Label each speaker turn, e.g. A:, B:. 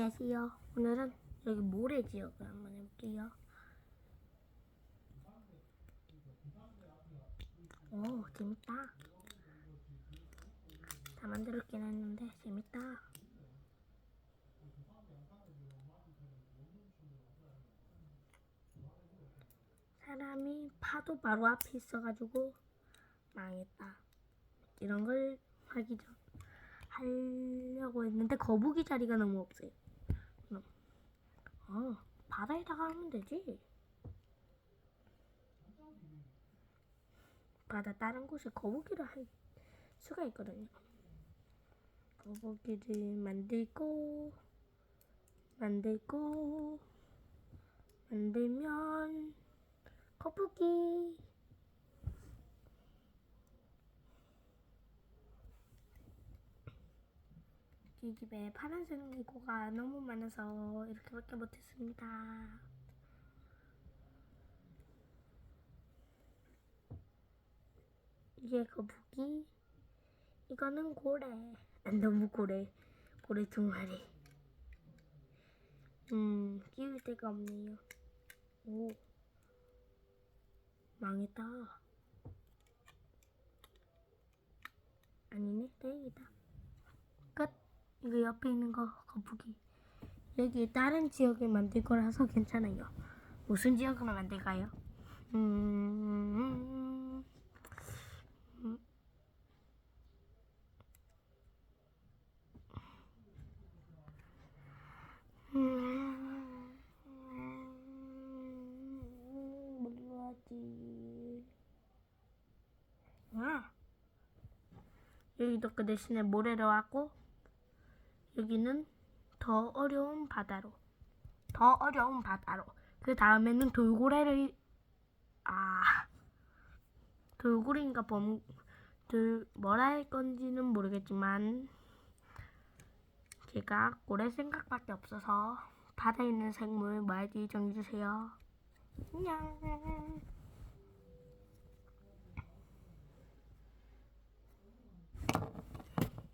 A: 안녕하세요. 오늘은 여기 모래 지역을 한번 해볼게요. 오, 재밌다. 다 만들었긴 했는데 재밌다. 사람이 파도 바로 앞에 있어가지고 망했다. 이런 걸 하기 전 하려고 했는데 거북이 자리가 너무 없어요. 어 바다에다가 하면 되지. 바다 다른 곳에 거북이를 할 수가 있거든요. 거북이를 만들고 만들고 만들면 거북이 이 집에 파란색 레고가 너무 많아서 이렇게밖에 못했습니다. 이게 거북이, 이거는 고래. 안 너무 고래, 고래 두 마리. 음, 끼울 데가 없네요. 오, 망했다. 아니네, 다행이다. 끝. 이거 옆에 있는 거 거북이. 여기 다른 지역을 만들 거라서 괜찮아요. 무슨 지역으로 만들까요? 음, 음. 음, 하지? 아, 여기도 그 대신에 모래로 하고 여기는 더 어려운 바다로 더 어려운 바다로. 그 다음에는 돌고래를 아 돌고래인가 범 돌, 뭐라 할 건지는 모르겠지만 제가 고래 생각밖에 없어서 바다에 있는 생물 뭐 할지 정해주세요. 안녕